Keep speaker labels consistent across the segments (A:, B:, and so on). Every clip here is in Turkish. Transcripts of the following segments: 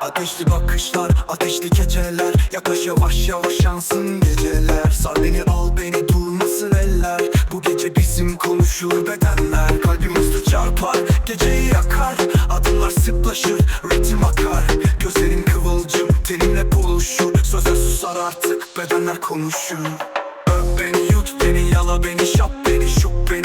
A: Ateşli bakışlar, ateşli geceler. Yaklaş yavaş yavaş yansın geceler. Sar beni al beni durmasın eller? Bu gece bizim konuşur bedenler. Kalbim hızlı çarpar, geceyi yakar. Adımlar sıklaşır, ritim akar. Gözlerin kıvılcım, tenimle buluşur. Sözler susar artık, bedenler konuşur. Öp beni, yut beni, yala beni, şap beni Şuk beni,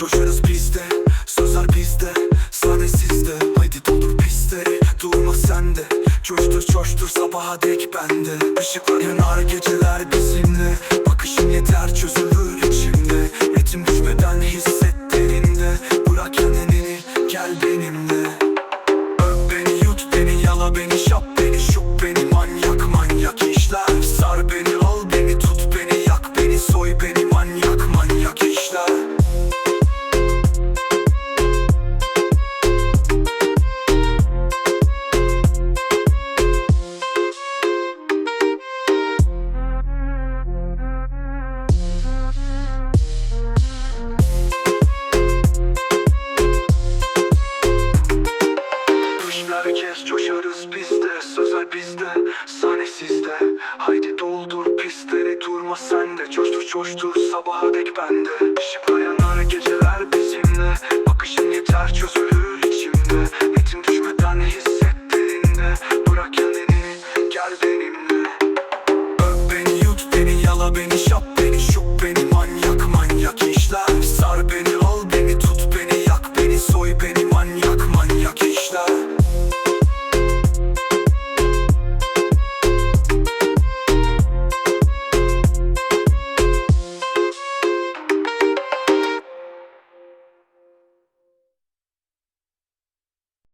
A: coşarız bizde Sözler bizde, sahne sizde. Haydi doldur pistleri, durma sende. Coştur coştur sabaha dek bende. Işıklar yanar geceler bizimle. Bakışın yeter çözülür içimde. Ritim düşmeden hisset derinde Bırak kendini gel benimle Herkes coşarız bizde Sözel bizde Sahne sizde. Haydi doldur pistleri Durma sende. Coştur coştur Sabaha dek bende. Şıplayanar geceler bizimle. Bakışın yeter çözülür içimde. Metin düşmeden hissettiğinde. Bırak kendini Gel benimle. Öp beni yut beni yala beni